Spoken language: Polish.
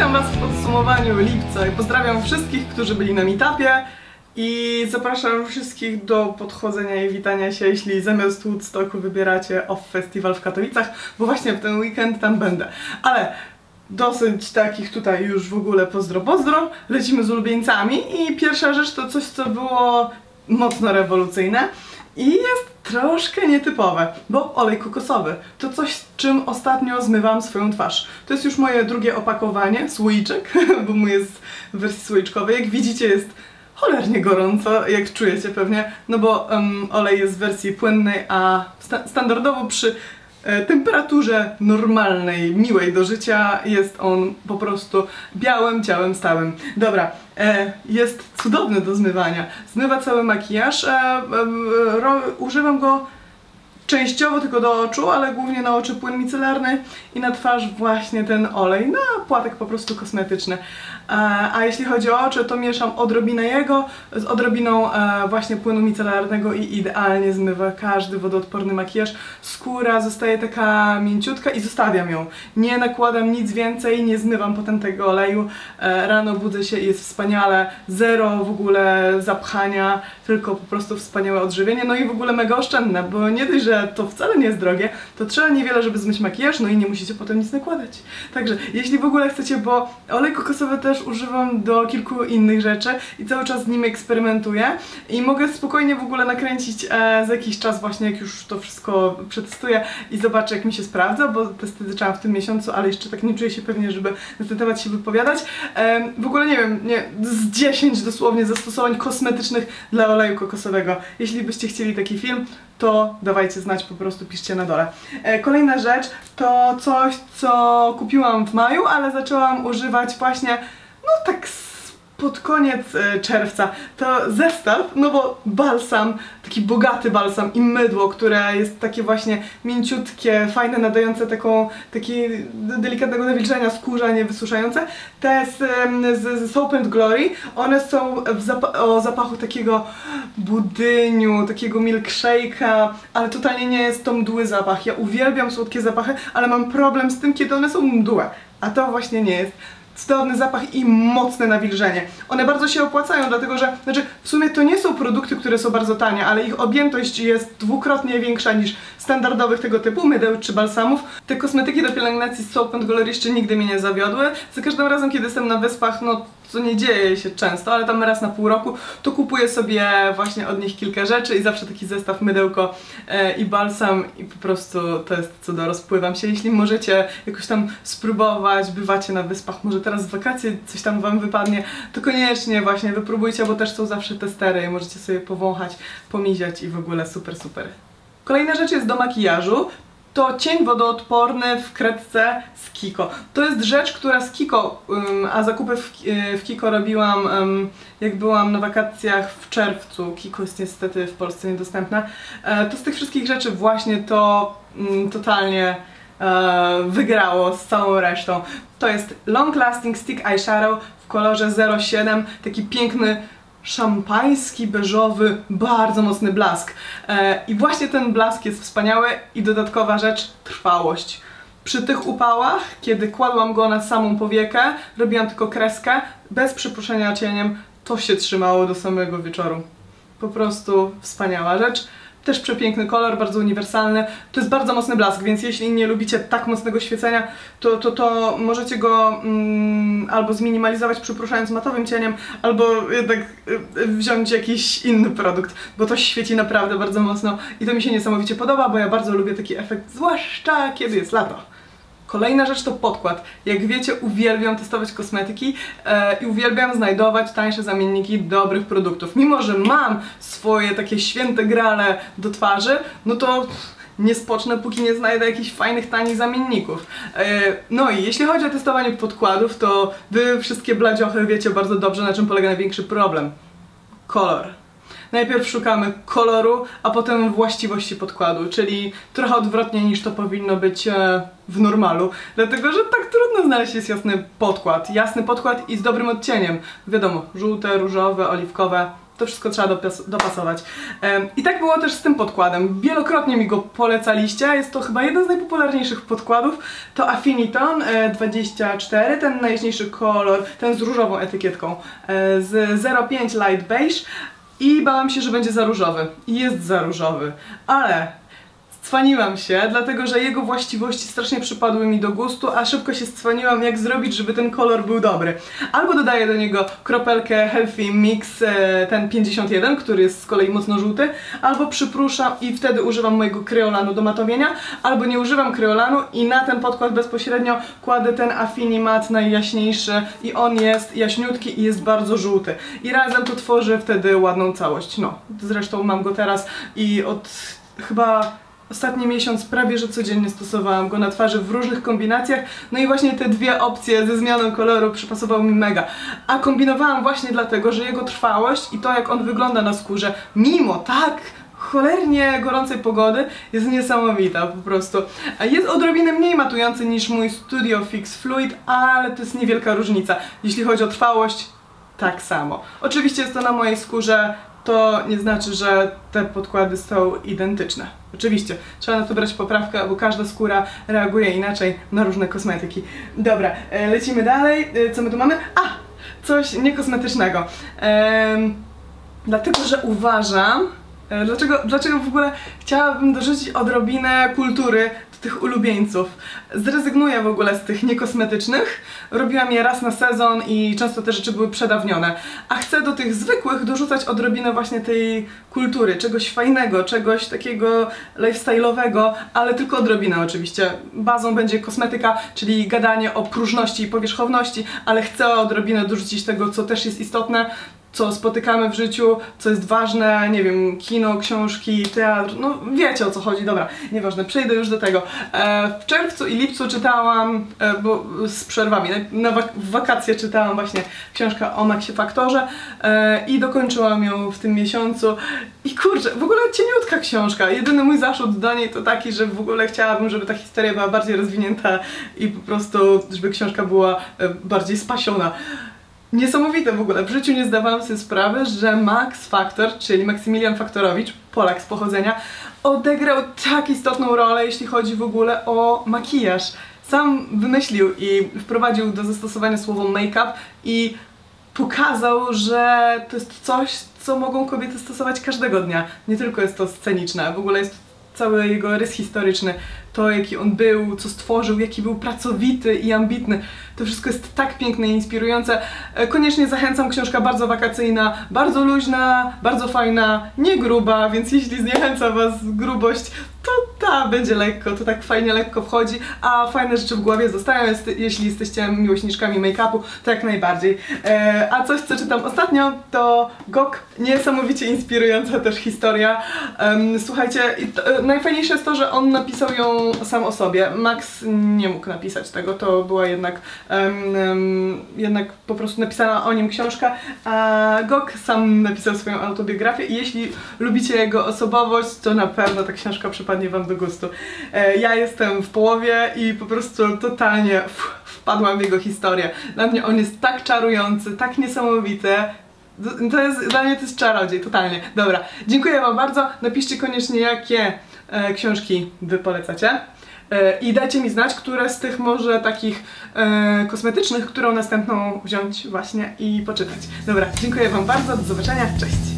Witam Was w podsumowaniu lipca i pozdrawiam wszystkich, którzy byli na meetupie i zapraszam wszystkich do podchodzenia i witania się, jeśli zamiast Woodstocku wybieracie OFF Festival w Katowicach, bo właśnie w ten weekend tam będę. Ale dosyć takich tutaj już w ogóle pozdro pozdro, lecimy z ulubieńcami i pierwsza rzecz to coś, co było mocno rewolucyjne i jest troszkę nietypowe, bo olej kokosowy to coś, z czym ostatnio zmywam swoją twarz. To jest już moje drugie opakowanie, słoiczek, bo mój jest w wersji słoiczkowej. Jak widzicie jest cholernie gorąco, jak czujecie pewnie, no bo um, olej jest w wersji płynnej, a sta standardowo przy temperaturze normalnej, miłej do życia jest on po prostu białym ciałem stałym. Dobra, e, jest cudowny do zmywania. Zmywa cały makijaż. E, e, używam go częściowo tylko do oczu, ale głównie na oczy płyn micelarny i na twarz właśnie ten olej, no płatek po prostu kosmetyczny. E, a jeśli chodzi o oczy, to mieszam odrobinę jego z odrobiną e, właśnie płynu micelarnego i idealnie zmywa każdy wodoodporny makijaż. Skóra zostaje taka mięciutka i zostawiam ją. Nie nakładam nic więcej, nie zmywam potem tego oleju. E, rano budzę się i jest wspaniale. Zero w ogóle zapchania, tylko po prostu wspaniałe odżywienie. No i w ogóle mega oszczędne, bo nie dość, że to wcale nie jest drogie, to trzeba niewiele, żeby zmyć makijaż, no i nie musicie potem nic nakładać. Także jeśli w ogóle chcecie, bo olej kokosowy też używam do kilku innych rzeczy i cały czas z nim eksperymentuję i mogę spokojnie w ogóle nakręcić e, za jakiś czas właśnie, jak już to wszystko przetestuję i zobaczę, jak mi się sprawdza, bo testy zaczęłam w tym miesiącu, ale jeszcze tak nie czuję się pewnie, żeby na ten temat się wypowiadać. E, w ogóle nie wiem, nie, z 10 dosłownie zastosowań kosmetycznych dla oleju kokosowego. Jeśli byście chcieli taki film, to dawajcie znać, po prostu piszcie na dole. E, kolejna rzecz to coś, co kupiłam w maju, ale zaczęłam używać właśnie, no tak pod koniec e, czerwca to zestaw, no bo balsam, taki bogaty balsam i mydło, które jest takie właśnie mięciutkie, fajne, nadające taką, takie delikatnego nawilżenia skórza, nie wysuszające. Te z, z, z Soap and Glory, one są zap o zapachu takiego budyniu, takiego milkshake'a, ale totalnie nie jest to mdły zapach. Ja uwielbiam słodkie zapachy, ale mam problem z tym, kiedy one są mdłe, a to właśnie nie jest cudowny zapach i mocne nawilżenie. One bardzo się opłacają, dlatego że, znaczy w sumie to nie są produkty, które są bardzo tanie, ale ich objętość jest dwukrotnie większa niż standardowych tego typu mydeł czy balsamów. Te kosmetyki do pielęgnacji Soap and Glory jeszcze nigdy mnie nie zawiodły. Za każdym razem, kiedy jestem na wyspach, no co nie dzieje się często, ale tam raz na pół roku, to kupuję sobie właśnie od nich kilka rzeczy i zawsze taki zestaw mydełko e, i balsam i po prostu to jest cudo, rozpływam się. Jeśli możecie jakoś tam spróbować, bywacie na wyspach, może teraz w wakacje coś tam wam wypadnie, to koniecznie właśnie wypróbujcie, bo też są zawsze testery i możecie sobie powąchać, pomiziać i w ogóle super, super. Kolejna rzecz jest do makijażu to cień wodoodporny w kredce z Kiko. To jest rzecz, która z Kiko, a zakupy w, y, Kiko robiłam jak byłam na wakacjach w czerwcu. Kiko jest niestety w Polsce niedostępna. E, to z tych wszystkich rzeczy właśnie to totalnie e, wygrało z całą resztą. To jest Long Lasting Stick Eyeshadow w kolorze 07, taki piękny szampański, beżowy, bardzo mocny blask. E, I właśnie ten blask jest wspaniały i dodatkowa rzecz, trwałość. Przy tych upałach, kiedy kładłam go na samą powiekę, robiłam tylko kreskę, bez przypuszczenia cieniem, to się trzymało do samego wieczoru. Po prostu wspaniała rzecz. Też przepiękny kolor, bardzo uniwersalny. To jest bardzo mocny blask, więc jeśli nie lubicie tak mocnego świecenia, to, to, to możecie go mm, albo zminimalizować przypruszając matowym cieniem, albo jednak y, wziąć jakiś inny produkt, bo to świeci naprawdę bardzo mocno i to mi się niesamowicie podoba, bo ja bardzo lubię taki efekt, zwłaszcza kiedy jest lato. Kolejna rzecz to podkład. Jak wiecie, uwielbiam testować kosmetyki e, i uwielbiam znajdować tańsze zamienniki dobrych produktów. Mimo, że mam swoje takie święte grale do twarzy, no to nie spocznę, póki nie znajdę jakichś fajnych, tanich zamienników. E, no i jeśli chodzi o testowanie podkładów, to wy wszystkie bladziochy wiecie bardzo dobrze, na czym polega największy problem. Kolor najpierw szukamy koloru, a potem właściwości podkładu, czyli trochę odwrotnie niż to powinno być e, w normalu, dlatego że tak trudno znaleźć jest jasny podkład. Jasny podkład i z dobrym odcieniem. Wiadomo, żółte, różowe, oliwkowe, to wszystko trzeba dopas dopasować. I tak było też z tym podkładem. Wielokrotnie mi go polecaliście, jest to chyba jeden z najpopularniejszych podkładów. To Affiniton e, 24, ten najjaśniejszy kolor, ten z różową etykietką, e, z 05 Light Beige. I bałam się, że będzie za różowy. I jest za różowy. Ale Scwaniłam się, dlatego że jego właściwości strasznie przypadły mi do gustu, a szybko się scwaniłam, jak zrobić, żeby ten kolor był dobry. Albo dodaję do niego kropelkę Healthy Mix, e, ten 51, który jest z kolei mocno żółty, albo przypruszam i wtedy używam mojego kryolanu do matowienia, albo nie używam kryolanu i na ten podkład bezpośrednio kładę ten Affini Matte najjaśniejszy i on jest jaśniutki i jest bardzo żółty. I razem to tworzy wtedy ładną całość. No, zresztą mam go teraz i od chyba Ostatni miesiąc prawie że codziennie stosowałam go na twarzy w różnych kombinacjach, no i właśnie te dwie opcje ze zmianą koloru przypasowały mi mega. A kombinowałam właśnie dlatego, że jego trwałość i to jak on wygląda na skórze, mimo tak cholernie gorącej pogody jest niesamowita po prostu. Jest odrobinę mniej matujący niż mój Studio Fix Fluid, ale to jest niewielka różnica. Jeśli chodzi o trwałość, tak samo. Oczywiście jest to na mojej skórze, to nie znaczy, że te podkłady są identyczne. Oczywiście, trzeba na to brać poprawkę, bo każda skóra reaguje inaczej na różne kosmetyki. Dobra, e, lecimy dalej. E, Co my tu mamy? A! Coś niekosmetycznego. Em, dlatego, że uważam, e, dlaczego, dlaczego w ogóle chciałabym dorzucić odrobinę kultury tych ulubieńców. Zrezygnuję w ogóle z tych niekosmetycznych. Robiłam je raz na sezon i często te rzeczy były przedawnione. A chcę do tych zwykłych dorzucać odrobinę właśnie tej kultury, czegoś fajnego, czegoś takiego lifestyle'owego, ale tylko odrobinę oczywiście. Bazą będzie kosmetyka, czyli gadanie o próżności i powierzchowności, ale chcę odrobinę dorzucić tego, co też jest istotne, co spotykamy w życiu, co jest ważne, nie wiem, kino, książki, teatr, no wiecie o co chodzi, dobra, nieważne, przejdę już do tego. E, w czerwcu i lipcu czytałam, e, bo z przerwami, na wak w wakacje czytałam właśnie książkę o Maxie Faktorze e, i dokończyłam ją w tym miesiącu i kurczę, w ogóle cieniutka książka, jedyny mój zarzut do niej to taki, że w ogóle chciałabym, żeby ta historia była bardziej rozwinięta i po prostu, żeby książka była bardziej spasiona. Niesamowite w ogóle. W życiu nie zdawałam sobie sprawy, że Max Factor, czyli Maksymilian Faktorowicz, Polak z pochodzenia, odegrał tak istotną rolę, jeśli chodzi w ogóle o makijaż. Sam wymyślił i wprowadził do zastosowania słowo make-up i pokazał, że to jest coś, co mogą kobiety stosować każdego dnia. Nie tylko jest to sceniczne, w ogóle jest cały jego rys historyczny, to jaki on był, co stworzył, jaki był pracowity i ambitny. To wszystko jest tak piękne i inspirujące. E, Koniecznie zachęcam, książka bardzo wakacyjna, bardzo luźna, bardzo fajna, nie gruba, więc jeśli zniechęca Was grubość, będzie lekko, to tak fajnie lekko wchodzi, a fajne rzeczy w głowie zostają, jest, jeśli jesteście miłośniczkami make-upu, to jak najbardziej. E, a coś, co czytam ostatnio, to Gok, niesamowicie inspirująca też historia. Em, słuchajcie, to, e, najfajniejsze jest to, że on napisał ją sam o sobie. Max nie mógł napisać tego, to była jednak, jednak po prostu napisana o nim książka, a Gok sam napisał swoją autobiografię i jeśli lubicie jego osobowość, to na pewno ta książka przypadnie Wam do gustu. E, ja jestem w połowie i po prostu totalnie wpadłam w jego historię. Dla mnie on jest tak czarujący, tak niesamowity, to jest, dla mnie to jest czarodziej, totalnie. Dobra, dziękuję Wam bardzo. Napiszcie koniecznie, jakie e, książki Wy polecacie. E, I dajcie mi znać, które z tych może takich e, kosmetycznych, którą następną wziąć właśnie i poczytać. Dobra, dziękuję Wam bardzo, do zobaczenia, cześć!